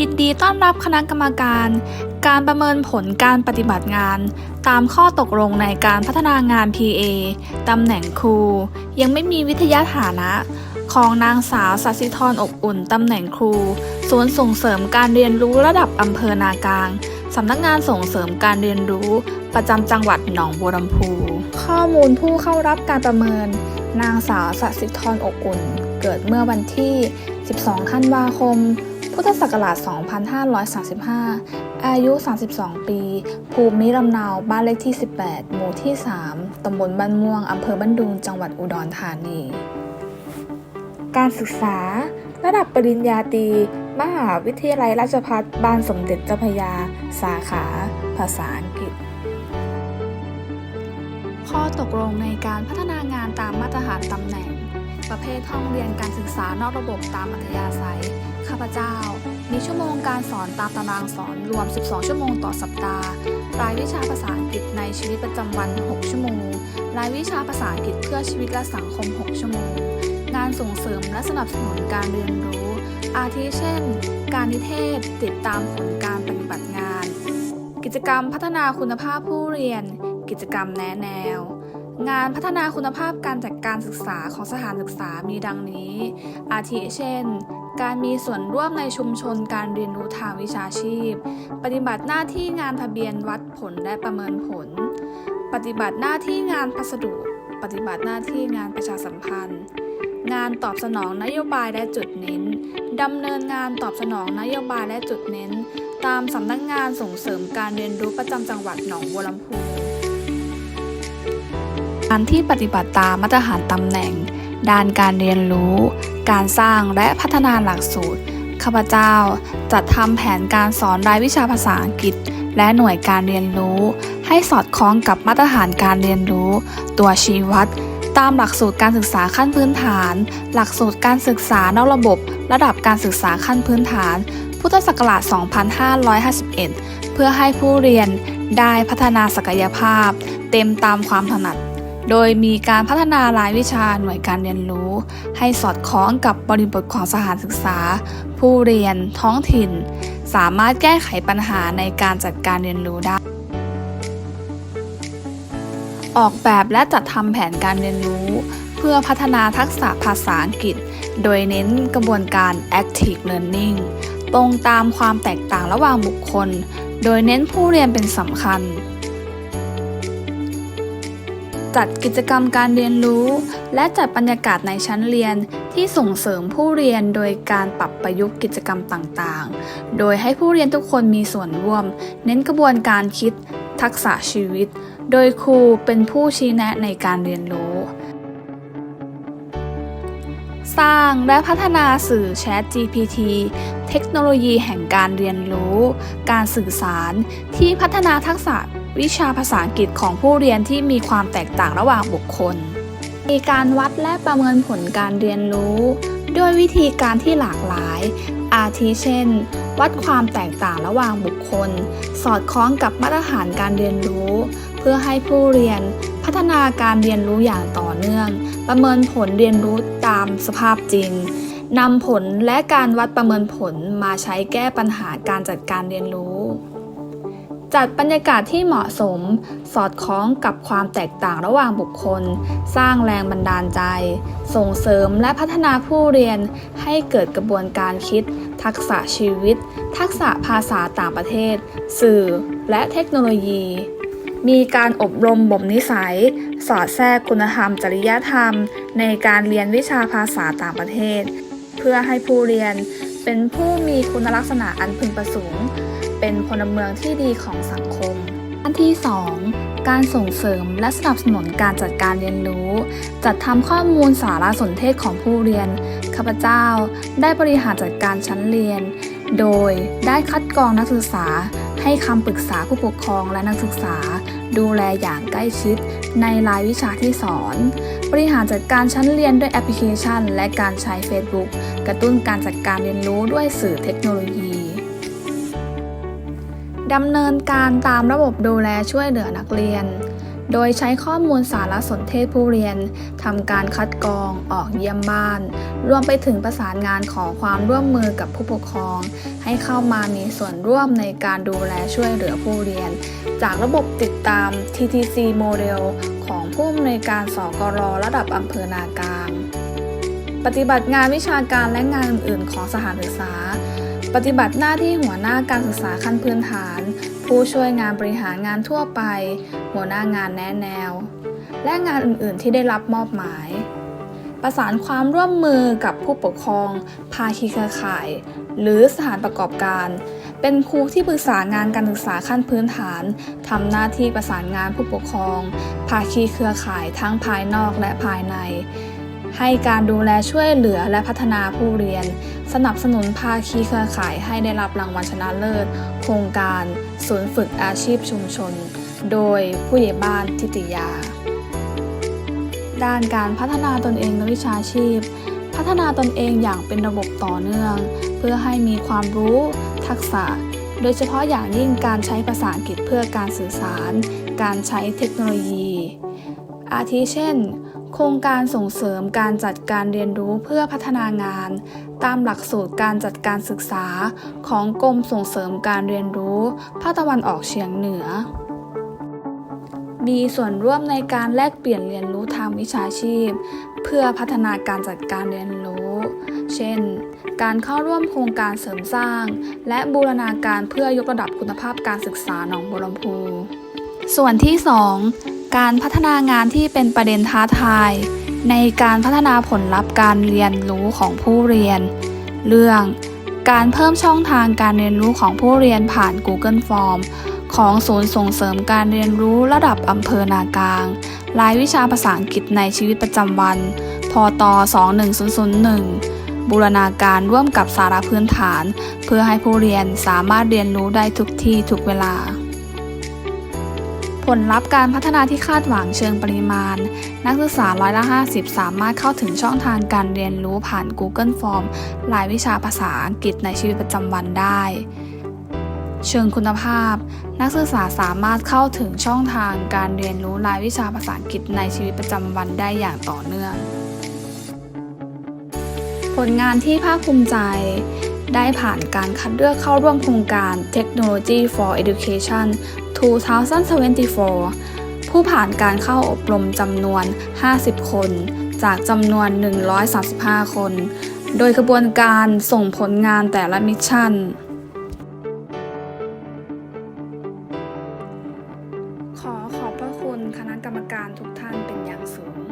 ยินดีต้อนรับคณะกรรมการ การประเมินผลการปฏิบัติงาน ตามข้อตกลงในการพัฒนางาน PA ตำแหน่งครู ยังไม่มีวิทยาฐานะ ของนางสาวสัสิธรอบอุ่นตำแหน่งครูศูนย์ส่งเสริมการเรียนรู้ระดับอำเภอนากลางสำนักงานส่งเสริมการเรียนรู้ประจำจังหวัดหนองบัวลำพู ข้อมูลผู้เข้ารับการประเมิน นางสาวสัสิธรอบอุ่น เกิดเมื่อวันที่ 12 ธันวาคม พุทธศักราช 2535 อายุ 32 ปี ภูมิลำเนาบ้านเลขที่ 18 หมู่ที่ 3 ตำบลบ้านม่วง อำเภอบ้านดุง จังหวัดอุดรธานี การศึกษา ระดับปริญญาตรี มหาวิทยาลัยราชภัฏบ้านสมเด็จเจ้าพระยา สาขา ภาษาอังกฤษ ข้อตกลงในการพัฒนางานตามมาตรฐานตำแหน่ง ประเภทห้องเรียนการศึกษานอกระบบตามอัธยาศัย เจ้า มีชั่วโมงการสอนตามตารางสอนรวม 12 ชั่วโมงต่อสัปดาห์ รายวิชาภาษาอังกฤษในชีวิตประจำวัน 6 ชั่วโมง รายวิชาภาษาอังกฤษเพื่อชีวิตและสังคม 6 ชั่วโมง งานส่งเสริมและสนับสนุนการเรียนรู้ อาทิเช่น การนิเทศ ติดตามผลการปฏิบัติงาน กิจกรรมพัฒนาคุณภาพผู้เรียน กิจกรรมแนะแนว งานพัฒนาคุณภาพการจัดการศึกษาของสถานศึกษามีดังนี้ อาทิเช่น การมีส่วนร่วมในชุมชนการเรียนรู้ทางวิชาชีพ ปฏิบัติหน้าที่งานทะเบียนวัดผลและประเมินผล ปฏิบัติหน้าที่งานพัสดุ ปฏิบัติหน้าที่งานประชาสัมพันธ์ งานตอบสนองนโยบายและจุดเน้นดำเนินงานตอบสนองนโยบายและจุดเน้น ตามสำนักงานส่งเสริมการเรียนรู้ประจำจังหวัดหนองบัวลำพู การที่ปฏิบัติตามมาตรฐานตำแหน่ง ด้านการเรียนรู้ การสร้างและพัฒนาหลักสูตร ข้าพเจ้าจัดทำแผนการสอนรายวิชาภาษาอังกฤษ และหน่วยการเรียนรู้ ให้สอดคล้องกับมาตรฐานการเรียนรู้ ตัวชี้วัด ตามหลักสูตรการศึกษาขั้นพื้นฐาน หลักสูตรการศึกษานอกระบบ ระดับการศึกษาขั้นพื้นฐาน พุทธศักราช 2551 เพื่อให้ผู้เรียนได้พัฒนาศักยภาพ เต็มตามความถนัด โดยมีการพัฒนารายวิชาหน่วยการเรียนรู้ ให้สอดคล้องกับบริบทของสถานศึกษา ผู้เรียนท้องถิ่น สามารถแก้ไขปัญหาในการจัดการเรียนรู้ได้ ออกแบบและจัดทำแผนการเรียนรู้ เพื่อพัฒนาทักษะภาษาอังกฤษ โดยเน้นกระบวนการ active learning ตรงตามความแตกต่างระหว่างบุคคล โดยเน้นผู้เรียนเป็นสำคัญ จัดกิจกรรมการเรียนรู้ และจัดบรรยากาศในชั้นเรียนที่ส่งเสริมผู้เรียนโดยการปรับประยุกต์กิจกรรมต่างๆ โดยให้ผู้เรียนทุกคนมีส่วนร่วม เน้นกระบวนการคิด ทักษะชีวิต โดยครูเป็นผู้ชี้แนะในการเรียนรู้ สร้างและพัฒนาสื่อ Chat GPT เทคโนโลยีแห่งการเรียนรู้ การสื่อสารที่พัฒนาทักษะ วิชาภาษาอังกฤษของผู้เรียนที่มีความแตกต่างระหว่างบุคคล มีการวัดและประเมินผลการเรียนรู้ ด้วยวิธีการที่หลากหลาย อาทิเช่น วัดความแตกต่างระหว่างบุคคล สอดคล้องกับมาตรฐานการเรียนรู้ เพื่อให้ผู้เรียนพัฒนาการเรียนรู้อย่างต่อเนื่อง ประเมินผลเรียนรู้ตามสภาพจริงนำผลและการวัดประเมินผลมาใช้แก้ปัญหาการจัดการเรียนรู้ จัดบรรยากาศที่เหมาะสม สอดคล้องกับความแตกต่างระหว่างบุคคล สร้างแรงบันดาลใจ ส่งเสริมและพัฒนาผู้เรียนให้เกิดกระบวนการคิด ทักษะชีวิต ทักษะภาษาต่างประเทศ สื่อ และเทคโนโลยีมีการอบรมบ่มนิสัย สอดแทรกคุณธรรม จริยธรรม ในการเรียนวิชาภาษาต่างประเทศ เพื่อให้ผู้เรียนเป็นผู้มีคุณลักษณะอันพึงประสงค์ เป็นพลเมืองที่ดีของสังคมอันที่ 2 การส่งเสริมและสนับสนุนการจัดการเรียนรู้ จัดทำข้อมูลสารสนเทศของผู้เรียน ข้าพเจ้าได้บริหารจัดการชั้นเรียน โดยได้คัดกรองนักศึกษา ให้คำปรึกษาผู้ปกครองและนักศึกษา ดูแลอย่างใกล้ชิด ในรายวิชาที่สอน บริหารจัดการชั้นเรียนด้วยแอปพลิเคชัน และการใช้ Facebook กระตุ้นการจัดการเรียนรู้ด้วยสื่อเทคโนโลยี ดำเนินการตามระบบดูแลช่วยเหลือนักเรียน โดยใช้ข้อมูลสารสนเทศผู้เรียนทำการคัดกรอง ออกเยี่ยมบ้าน รวมไปถึงประสานงานขอความร่วมมือกับผู้ปกครอง ให้เข้ามามีส่วนร่วมในการดูแลช่วยเหลือผู้เรียน จากระบบติดตาม TTC โมเดลของผู้อำนวยการสกรระดับอำเภอนากลาง ปฏิบัติงานวิชาการและงานอื่นๆ ของสถานศึกษา ปฏิบัติหน้าที่หัวหน้าการศึกษาขั้นพื้นฐาน ผู้ช่วยงานบริหารงานทั่วไป หัวหน้างานแนะแนว และงานอื่นๆที่ได้รับมอบหมาย ประสานความร่วมมือกับผู้ปกครอง ภาคีเครือข่าย หรือสถานประกอบการ เป็นครูที่ปรึกษางานการศึกษาขั้นพื้นฐานทำหน้าที่ประสานงานผู้ปกครอง ภาคีเครือข่ายทั้งภายนอกและภายใน ให้การดูแลช่วยเหลือและพัฒนาผู้เรียน สนับสนุนภาคีเครือข่ายให้ได้รับรางวัลชนะเลิศ โครงการ ศูนย์ฝึกอาชีพชุมชน โดยผู้ใหญ่บ้านทิติยา ด้านการพัฒนาตนเองในวิชาชีพ พัฒนาตนเองอย่างเป็นระบบต่อเนื่อง เพื่อให้มีความรู้ ทักษะ โดยเฉพาะอย่างยิ่งการใช้ภาษาอังกฤษเพื่อการสื่อสาร การใช้เทคโนโลยี อาทิเช่น โครงการส่งเสริมการจัดการเรียนรู้เพื่อพัฒนางาน ตามหลักสูตรการจัดการศึกษาของกรมส่งเสริมการเรียนรู้ภาคตะวันออกเฉียงเหนือ มีส่วนร่วมในการแลกเปลี่ยนเรียนรู้ทางวิชาชีพ เพื่อพัฒนาการจัดการเรียนรู้ เช่น การเข้าร่วมโครงการเสริมสร้าง และบูรณาการเพื่อยกระดับคุณภาพการศึกษาหนองบัวลำพู ส่วนที่ 2 การพัฒนางานที่เป็นประเด็นท้าทาย ในการพัฒนาผลลัพธ์การเรียนรู้ของผู้เรียน เรื่อง การเพิ่มช่องทางการเรียนรู้ของผู้เรียนผ่าน Google Form ของศูนย์ส่งเสริมการเรียนรู้ระดับอำเภอนากลาง รายวิชาภาษาอังกฤษในชีวิตประจำวัน พต 21001 บูรณาการร่วมกับสาระพื้นฐาน เพื่อให้ผู้เรียนสามารถเรียนรู้ได้ทุกที่ทุกเวลา ผลลัพธ์การพัฒนาที่คาดหวังเชิงปริมาณ นักศึกษาร้อยละ50 สามารถเข้าถึงช่องทางการเรียนรู้ผ่าน Google Form รายวิชาภาษาอังกฤษในชีวิตประจำวันได้ เชิงคุณภาพ นักศึกษาสามารถเข้าถึงช่องทางการเรียนรู้รายวิชาภาษาอังกฤษในชีวิตประจำวันได้อย่างต่อเนื่อง ผลงานที่ภาคภูมิใจได้ผ่านการคัดเลือกเข้าร่วมโครงการ Technology for Education 2024 ผู้ผ่านการเข้าอบรมจำนวน 50 คน จากจำนวน 135 คน โดยกระบวนการส่งผลงานแต่ละมิชชั่น